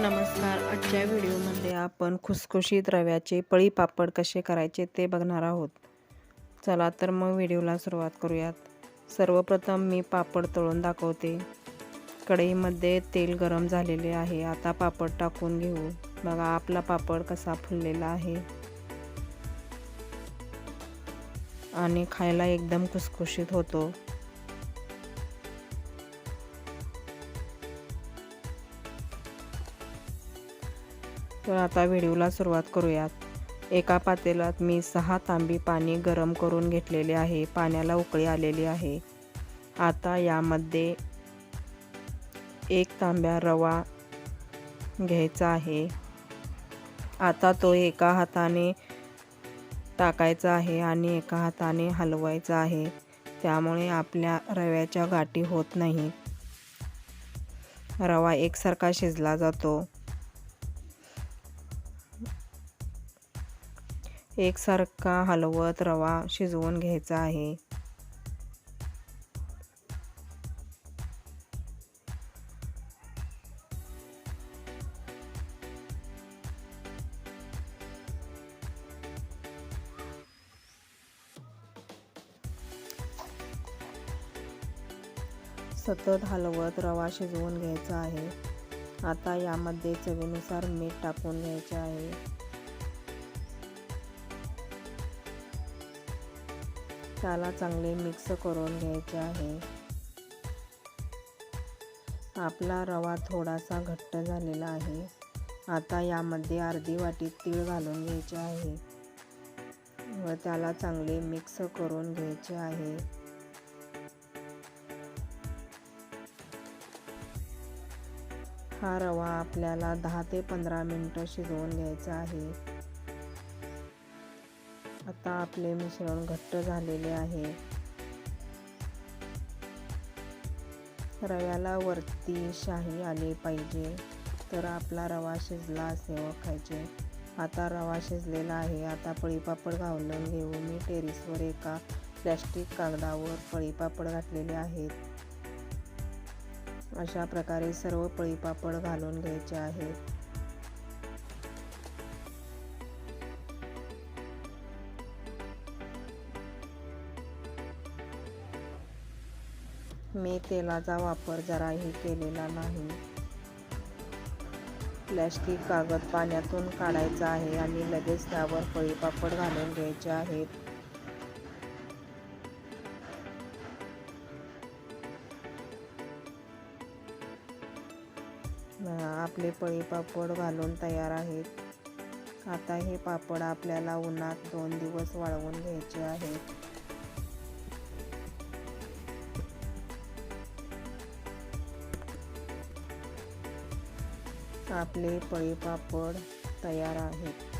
नमस्कार. आजच्या व्हिडिओमध्ये आपण खुसखुशीत रव्याचे पळी पापड कसे करायचे ते बघणार आहोत. चला तर मग व्हिडिओला सुरुवात करूयात. सर्वप्रथम मी पापड तळून दाखवते. कढईमध्ये तेल गरम झालेले आहे. आता पापड टाकून घेऊ. बघा आपला पापड कसा फुललेला आहे. आणि खायला एकदम खुसखुशीत होतो. तर आता व्हिडिओला सुरुवात करूयात. एका पातेल्यात मी सहा तांबी पाणी गरम करून घेतलेले आहे. पाण्याला उकळी आलेली आहे. आता यामध्ये एक तांब्या रवा घ्यायचा आहे. आता तो एका हाताने टाकायचा आहे आणि एका हाताने हलवायचा आहे. त्यामुळे आपल्या रव्याच्या गाठी होत नाही. रवा एकसारखा शिजला जातो. एकसारखा हलवत रवा शिजवून घ्यायचा आहे. सतत हलवत रवा शिजवून घ्यायचा आहे. आता यामध्ये चवीनुसार मीठ टाकून घ्यायचे आहे. त्याला चांगले मिक्स करून घ्यायचे आहे. आपला रवा थोडासा घट्ट झालेला आहे. आता यामध्ये अर्धी वाटी तीळ घालून घ्यायचे आहे. व त्याला चांगले मिक्स करून घ्यायचे आहे. हा रवा आपल्याला दहा ते पंधरा मिनटं शिजवून घ्यायचा आहे. आता आपले मिश्रण घट्ट झालेले आहे. रव्याला वरती शाही आली पाहिजे तर आपला रवा शिजला असे ओळखायचे आता रवा शिजलेला आहे आता पळीपापड घालून घेऊ. मी टेरिसवर एका प्लॅस्टिक कागदावर पळीपापड घातलेले आहेत. अशा प्रकारे सर्व पळीपापड घालून घ्यायचे आहेत. मी तेलाचा वापर जराही केलेला नाही. प्लॅस्टिक कागद पाण्यातून काढायचा आहे आणि लगेच त्यावर पळीपापड घालून घ्यायचे आहेत. आपले पळीपापड घालून तयार आहेत. आता हे पापड आपल्याला उन्हात दोन दिवस वाळवून घ्यायचे आहेत. आपले पळीपापड तयार आहेत.